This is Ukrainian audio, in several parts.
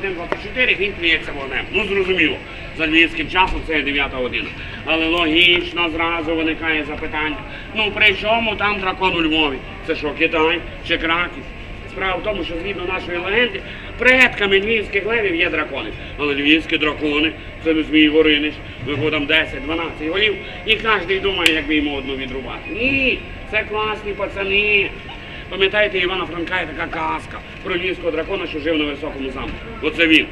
21.24 він плюється вогнем. Ну зрозуміло, за львівським часом це 9 година. Але логічно зразу виникає запитання. Ну при чому там дракон у Львові? Це що, Китай чи Краків? Справа в тому, що згідно нашої легенди, предками львівських левів є дракони. Але львівські дракони це не Змій Горинич, там 10-12 голів, і кожен думає, як би йому одну відрубати. Ні, це класні пацани. Пам'ятаєте, Івана Франка є така казка про львівського дракона, що жив на високому замку. Оце він.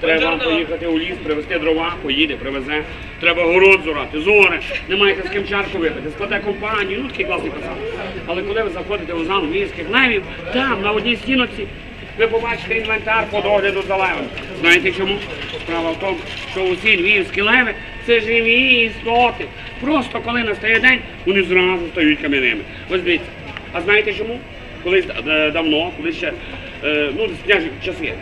Треба вам поїхати у ліс, привезти дрова, поїде, привезе. Треба город зорати, зори, не маєте з ким чарку випити, складе компанію, ну такий класний пацан. Але коли ви заходите у зал львівських левів, там на одній стіноці ви побачите інвентар по догляду за левом. Знаєте чому? Справа в тому, що усі львівські леви це живі істоти. Просто коли настає день, вони зразу стають кам'яними. Ось дивіться. А знаєте чому? Колись е, давно, коли ще е, ну, з княжі часи.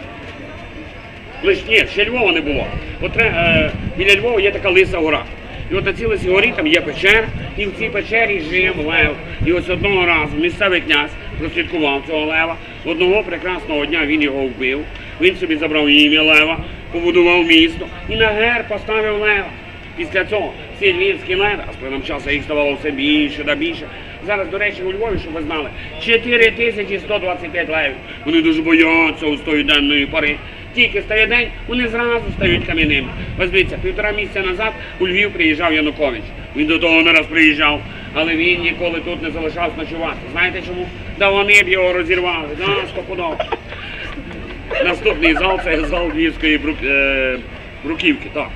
Коли ж ні, ще Львова не було. От, е, біля Львова є така лиса гора. І от на цій горі там є печера, і в цій печері жив лев. І ось одного разу місцевий князь прослідкував цього лева. Одного прекрасного дня він його вбив. Він собі забрав ім'я лева, побудував місто і на герб поставив лева. Після цього всі львівські леви, а з плином часу їх ставало все більше та більше. Зараз, до речі, у Львові, щоб ви знали, 4125 левів. Вони дуже бояться у тої денної пари. Тільки стає день, вони зразу стають кам'яними. Ось півтора місяця назад у Львів приїжджав Янукович. Він до того не раз приїжджав, але він ніколи тут не залишався ночувати. Знаєте чому? Да вони б його розірвали, да, стопудово. Наступний зал це зал Львівської е... бруківки. Так.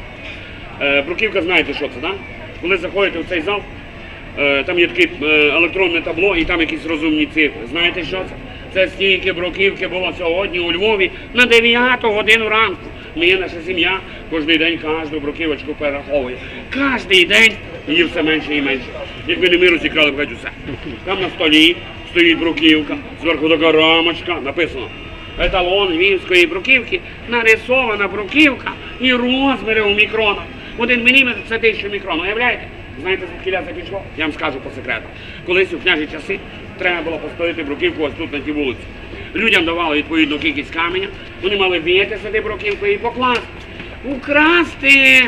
Е, Бруківка, знаєте, що це, так? Коли заходите в цей зал, е, там є таке е, електронне табло і там якісь розумні цифри. Знаєте, що це? Це стільки бруківки було сьогодні у Львові на 9 годину ранку. Ми, наша сім'я, кожен день кожну бруківочку перераховує. Кожний день її все менше і менше. Якби не ми розікрали б геть усе. Там на столі стоїть бруківка, зверху така рамочка, написано еталон львівської бруківки, нарисована бруківка і розміри у мікронах. Один міліметр це тисяча мікрон. Уявляєте? Знаєте, звідки це пішло? Я вам скажу по секрету. Колись у княжі часи треба було поставити бруківку ось тут на тій вулиці. Людям давали відповідну кількість каменя, вони мали віяти сюди бруківку і покласти. Украсти,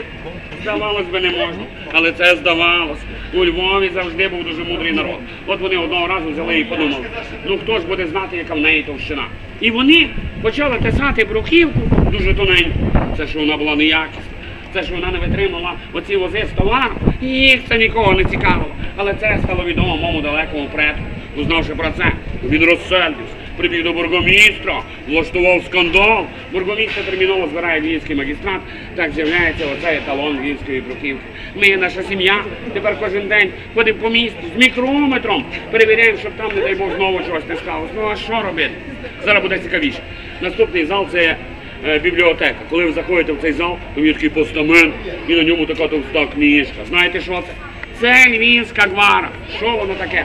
здавалось би, не можна. Але це здавалось. У Львові завжди був дуже мудрий народ. От вони одного разу взяли і подумали, ну хто ж буде знати, яка в неї товщина. І вони почали тесати бруківку дуже тоненьку. Це що вона була неякісна. Це що вона не витримала оці вози товаром, і їх це нікого не цікавило. Але це стало відомо моєму далекому предку. Узнавши про це, він розсердився, прибіг до бургомістра, влаштував скандал. Бургомістр терміново збирає львівський магістрат, так з'являється оцей еталон львівської бруківки. Ми, наша сім'я, тепер кожен день ходимо по місту з мікрометром, перевіряємо, щоб там, не дай Бог, знову чогось не сталося. Ну а що робити? Зараз буде цікавіше. Наступний зал це бібліотека. Коли ви заходите в цей зал, там є такий постамент, і на ньому така товста книжка. Знаєте, що це? Це львівська гвара. Що воно таке?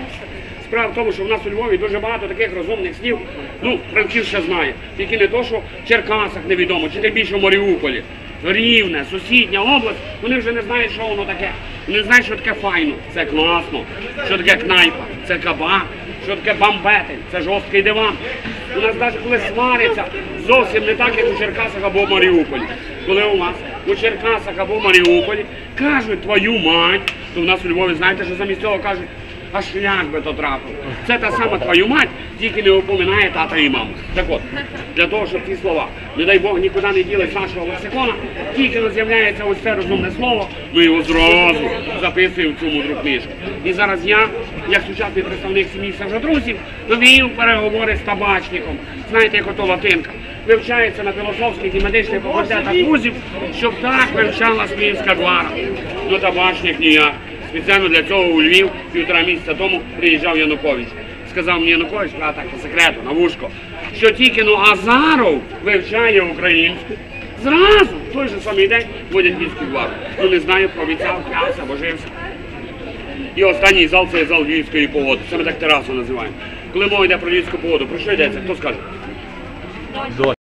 Справа в тому, що в нас у Львові дуже багато таких розумних слів. Ну, Франків ще знає. Тільки не то, що в Черкасах невідомо, чи тим більше в Маріуполі. Рівне, сусідня область, вони вже не знають, що воно таке. Вони знають, що таке файно, це класно, що таке кнайпа, це кабак, що таке бамбетель, це жорсткий диван. У нас навіть коли сваряться, зовсім не так, як у Черкасах або Маріуполі. Коли у вас у Черкасах або Маріуполі кажуть твою мать, то в нас у Львові, знаєте, що замість цього кажуть, а шлях би то трапив. Це та сама твою мать, тільки не упоминає тата і маму. Так от, для того, щоб ті слова, не дай Бог, нікуди не діли з нашого лексикона, тільки не з'являється ось це розумне слово, ми його зразу записуємо в цю мудру книжку. І зараз я, як сучасний представник сім'ї Савжодрузів, вів переговори з табачником. Знаєте, як ото латинка. Вивчається на філософських і медичних факультетах вузів, щоб так вивчала Смільська гвара. Ну табачник ніяк. Спеціально для цього у Львів півтора місяця тому приїжджав Янукович. Сказав мені Янукович, а так по секрету, на вушко, що тільки ну Азаров вивчає українську. Зразу в той же самий день водять львівську гвару. Ну не знаю, пообіцяв, клявся, божився. І останній зал це зал львівської погоди. Це ми так терасу називаємо. Коли мова йде про львівську погоду, про що йдеться? Хто скаже?